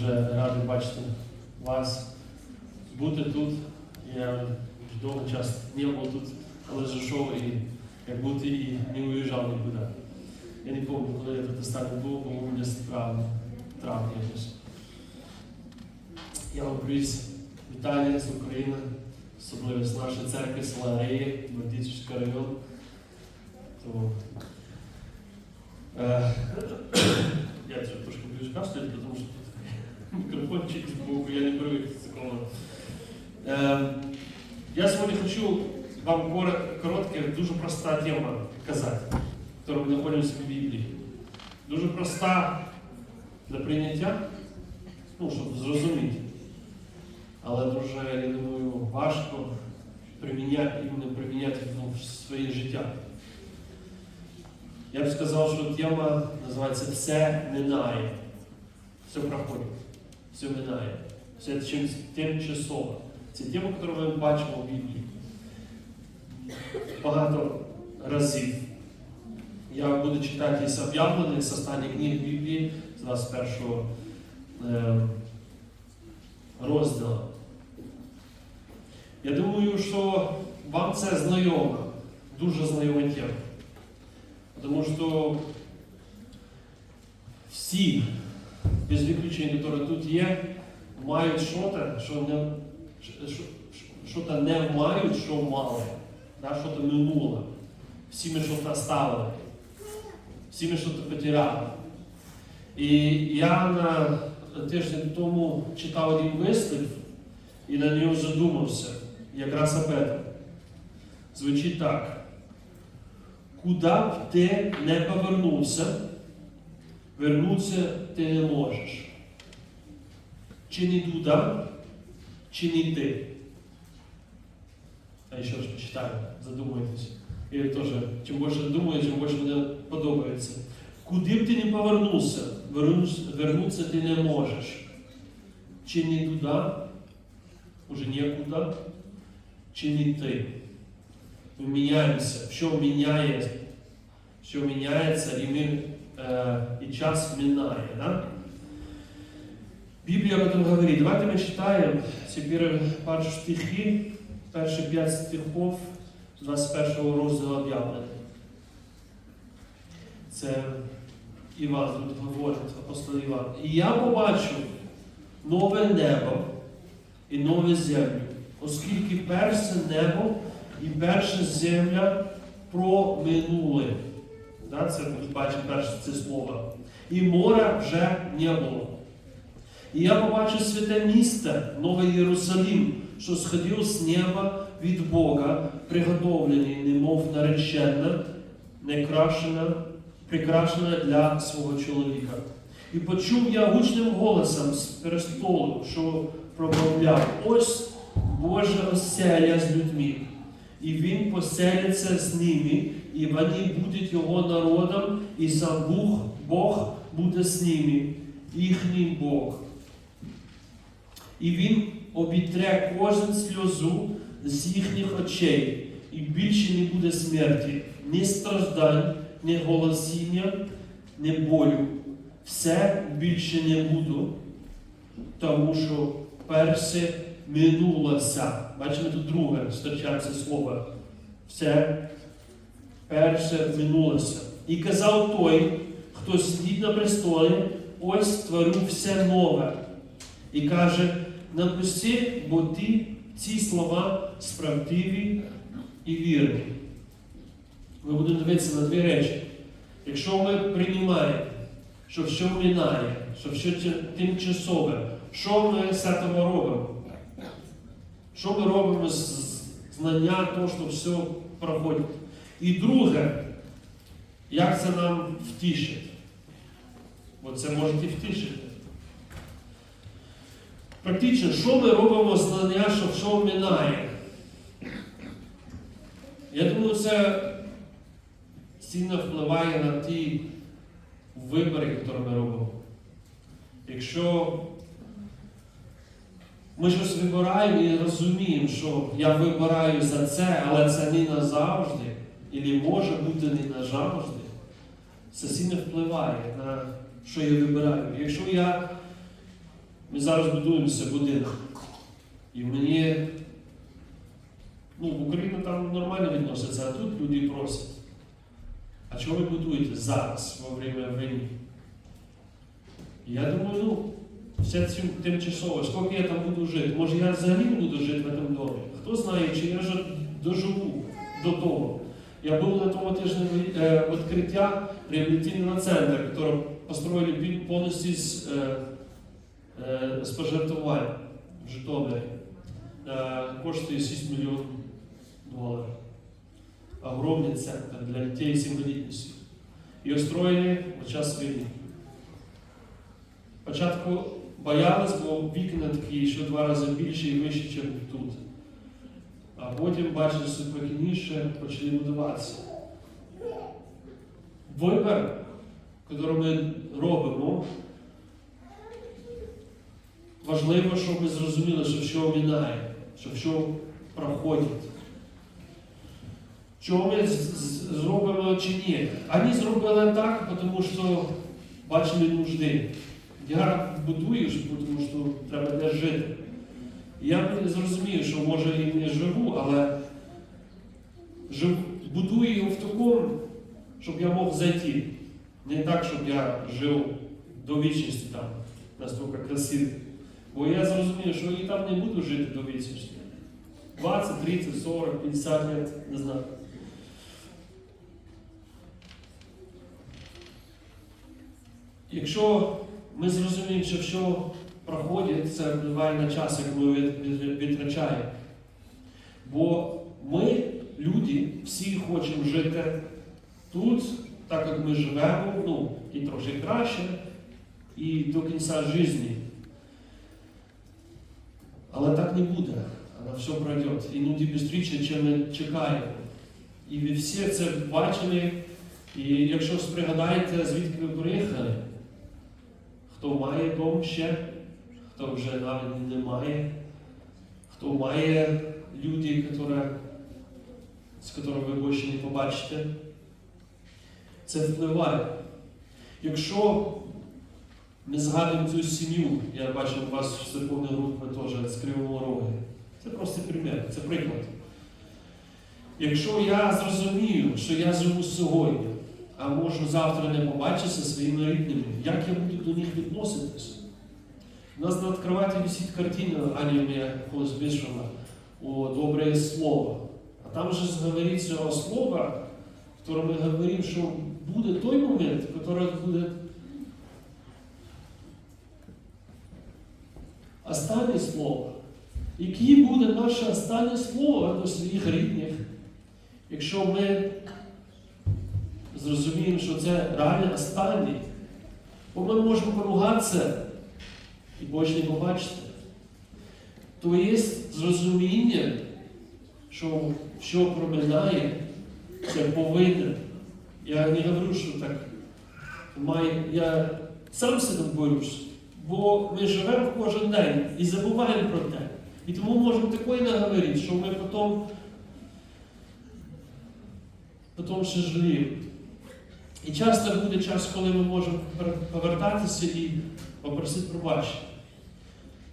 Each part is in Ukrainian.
дуже радий бачити вас, бути тут. Я довгий час не був тут, але зайшов і як бути і не уїжджав нікуди. Я не пам'ятаю, коли я тут останній був, по-моєму, десь травні, травні якось. Я вам привіз вітання з України, особливо з нашої церкви села Реї, Бердичівський район. Тому, е, я трошки більш кашлю, тому що тут мікрофончик був, я не привик до такого. Е, я сьогодні хочу вам кор- коротке, дуже проста тема казати, яку ми знаходимося в Біблії. Дуже проста для прийняття, ну, щоб зрозуміти. Але дуже, я думаю, важко приміняти, іменно приміняти ну, в своє життя. Я б сказав, що тема називається Все минає. Все проходить, все минає. Все чим- тимчасово. Це тема, яку ми бачимо в Біблії. Багато разів. Я буду читати із об'явлених з останніх книг Біблії, з 21 е, розділу. Я думаю, що вам це знайомо, дуже знайома тема. Тому що всі, без виключення, які тут є, мають щось, що не, що, що не мають, що мали, да, що минуло. Всі ми щось ставили, всі ми щось потеряли. І я на тиждень тому читав один вислів і на нього задумався, якраз об этом. Звучить так. Куди б ти не повернувся, вернутися ти не можеш. Чи не туди, чи не ти. А ще раз почитаю, задумайтесь. І теж, чим більше думаю, чим більше мені подобається. Куди б ти не повернувся, вернутися ти не можеш. Чи не туди, уже нікуди, чи не ти. Ми міняємося, що міняє, що міняється, і, ми, е, і час минає. Да? Біблія об этом говорить. Давайте ми читаємо тепер перші стихи, перші п'ять стихів 21 розділу об'явлення. Це Іван тут говорить, апостол Іван. І я побачив нове небо і нову землю, оскільки перше небо і перша земля проминули. Да, це ми бачимо перше це слово. І моря вже не було. І я побачив святе місто, Новий Єрусалим, що сходив з неба від Бога, приготовлений, немов наречена, некрашена, прикрашена для свого чоловіка. І почув я гучним голосом з престолу, що промовляв, ось Боже оселя з людьми, і Він поселиться з ними, і вони будуть його народом, і сам Бог, Бог буде з ними, їхній Бог. І він обітре кожен сльозу з їхніх очей, і більше не буде смерті, ні страждань, ні голосіння, ні болю. Все більше не буду, тому що перше минулося. Бачимо, тут друге зустрічається слово. Все перше минулося. І казав той, хто сидить на престолі, ось створю все нове. І каже, напиши, бо ти ці слова справдиві і вірні. Ми будемо дивитися на дві речі. Якщо ми приймаємо, що все минає, що все тимчасове, що ми з цього робимо? Що ми робимо з знання того, що все проходить? І друге, як це нам втішить? Бо це може і втішити. Практично, що ми робимо з знання, що що минає? Я думаю, це сильно впливає на ті вибори, які ми робимо. Якщо ми щось вибираємо і розуміємо, що я вибираю за це, але це не назавжди, або може бути не назавжди, це сильно впливає на що я вибираю. Якщо я Ми зараз будуємося будинок. І мені, ну, в Україні там нормально відносяться, а тут люди просять. А чого ви будуєте зараз, во время війни? Я думаю, ну, цим тимчасово, скільки я там буду жити? Може я взагалі буду жити в цьому домі? Хто знає, чи я ж доживу до того. Я був на тому тижні е, відкриття реабілітаційного центру, який построили під- повністю з, е, е, з пожертвувань в Житомирі. Коштує 6 мільйонів доларів. Огромний центр для дітей з інвалідністю. І устроєні в час війни. Спочатку боялись, бо вікна такі в два рази більше і вище, ніж тут. А потім, бачили, що спокійніше почали будуватися. Вибір, який ми робимо, важливо, щоб ми зрозуміли, що все минає, що все проходить. Що ми зробимо чи ні? Вони зробили так, тому що бачили нужди. Я будую, тому що треба де жити. Я зрозумію, що може і не живу, але жив, будую його в такому, щоб я мог зайти. Не так, щоб я жив до вічності там, настільки красиво. Бо я зрозумію, що і там не буду жити до вічності. 20, 30, 40, 50 років, не знаю. Якщо ми зрозуміємо, що все проходить, це впливає на час, як ми від- від- відтрачаємо. Бо ми, люди, всі хочемо жити тут, так як ми живемо, ну, і трошки краще, і до кінця життя. Але так не буде. Воно все пройде. Іноді швидше, ніж ми чекаємо. І ви всі це бачили. І якщо пригадаєте, звідки ви приїхали, хто має дом ще, хто вже навіть не має, хто має люди, які, з якими ви більше не побачите, це впливає. Якщо ми згадуємо цю сім'ю, я бачив вас в церковній групі теж з Кривого Рогу, це просто примір, це приклад. Якщо я зрозумію, що я живу сьогодні, а можу завтра не побачитися своїми рідними, як я буду до них відноситись? У нас на відкриваті висить картина, Аня колись вийшла, о добре слово. А там же говориться о слово, в котором ми говоримо, що буде той момент, який буде останнє слово. Яке буде наше останнє слово до своїх рідних, якщо ми зрозуміємо, що це реально останнє, бо ми можемо поругатися і більше не побачити. То є зрозуміння, що що проминає, це повинен. Я не говорю, що так має. Я сам цим борюсь, бо ми живемо кожен день і забуваємо про те. І тому можемо такої наговорити, що ми потім, потім ще жаліємо. І часто буде час, коли ми можемо повертатися і попросити пробачення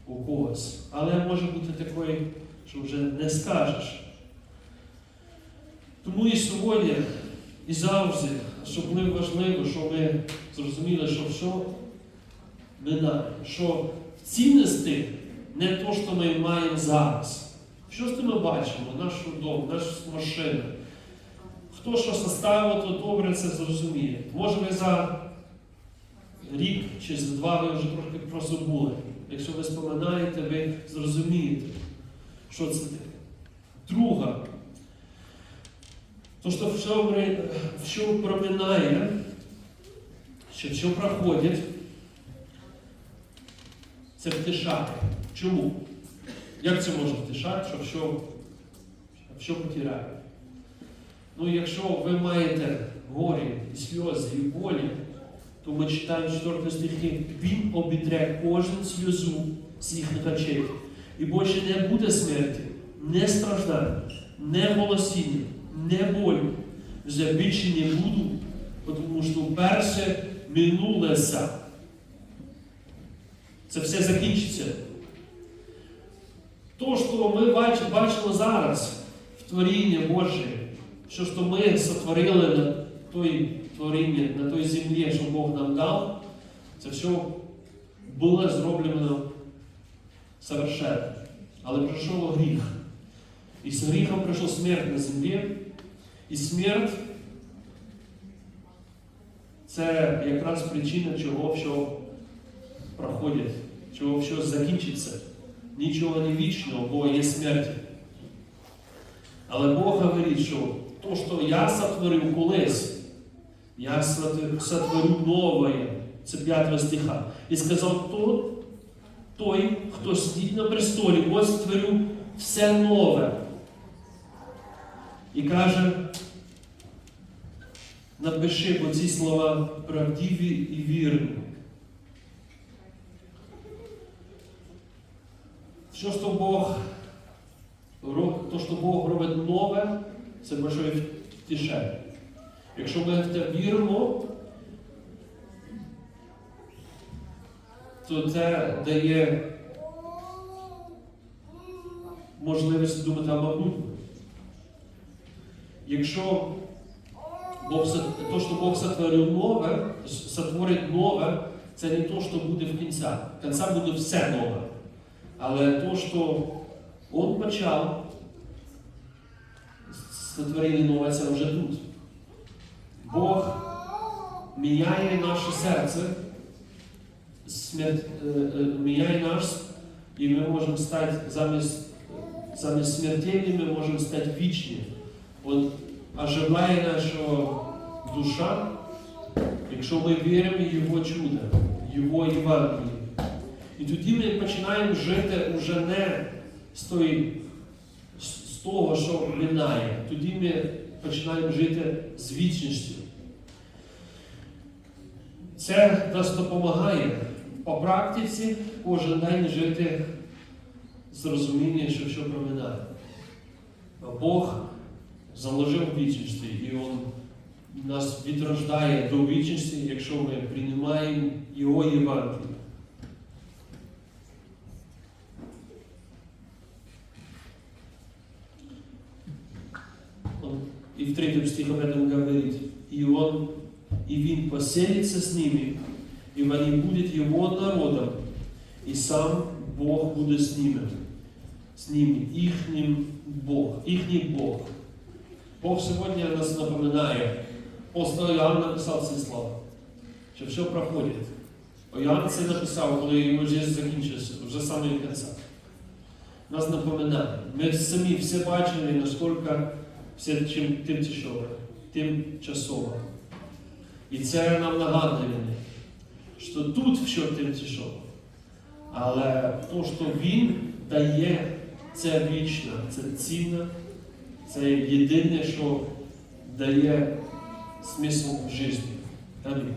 у когось. Але може бути такої, що вже не скажеш. Тому і сьогодні, і завжди, особливо важливо, щоб ми зрозуміли, що все минає, що цінності не то, що ми маємо зараз. Що ми бачимо? Нашу дом, нашу машину. Хто що составив, то добре це зрозуміє. Може ви за рік чи за два ви вже трошки прозабули. Якщо ви споминаєте, ви зрозумієте, що це таке. Друга. То, що все проминає, що все проходить, це втишає. Чому? Як це може втишати, що все, все потирає? Ну, якщо ви маєте горі, сльози, і болі, то ми читаємо 4 стихи, Він обітре кожну сльозу з їхніх очей. І більше не буде смерті, не страждань, не голосіння, не болю. Вже більше не буду, тому що перше минулося. Це все закінчиться. То, що ми бачимо зараз в творінні Боже, що, що ми сотворили на той творінні, на той землі, що Бог нам дав, це все було зроблено совершенно. Але прийшов гріх. І з гріхом прийшла смерть на землі. І смерть це якраз причина, чого все проходить, чого все закінчиться. Нічого не вічного, бо є смерть. Але Бог говорить, що то, що я сотворив колись, я сотворю нове. Це 5 стиха. І сказав то, той, хто сидить на престолі, ось створю все нове. І каже, напиши, бо ці слова правдиві і вірні. Що що Бог ро- то, що Бог робить нове, це большое втішення. Якщо ми в це віримо, то це дає можливість думати о майбутньому. Якщо Бог, то, що Бог сотворив нове, сотворить нове, це не то, що буде в кінця. В кінця буде все нове. Але то, що Он почав, сотворення нове, це вже тут. Бог міняє наше серце, е, е, міняє нас, і ми можемо стати замість, замість смертельні, ми можемо стати вічні. От оживає наша душа, якщо ми віримо в Його чудо, в Його Євангеліє. І тоді ми починаємо жити вже не з, тої, з того, що минає. Тоді ми починаємо жити з вічністю. Це нас допомагає по практиці кожен день жити з розумінням, що все проминає. Бог заложив вічності, і Він нас відрождає до вічності, якщо ми приймаємо Його Євангеліє. 3 стихом этом говорит, и он, и Вин поселится с ними, и они будут его народом, и сам Бог будет с ними, с ними, ихним Бог, ихний Бог. Бог сьогодні нас напоминает, апостол Иоанн написал ці слова, що все проходит. Іоанн це написал, коли його життя закінчився, вже саме кінця. Нас напоминает, мы сами все бачили, насколько все тимчасове, тимчасово. І це нам нагадує, що тут все тимчасово. Але то, що Він дає, це вічне, це цінне, це єдине, що дає смисл в житті. Амінь.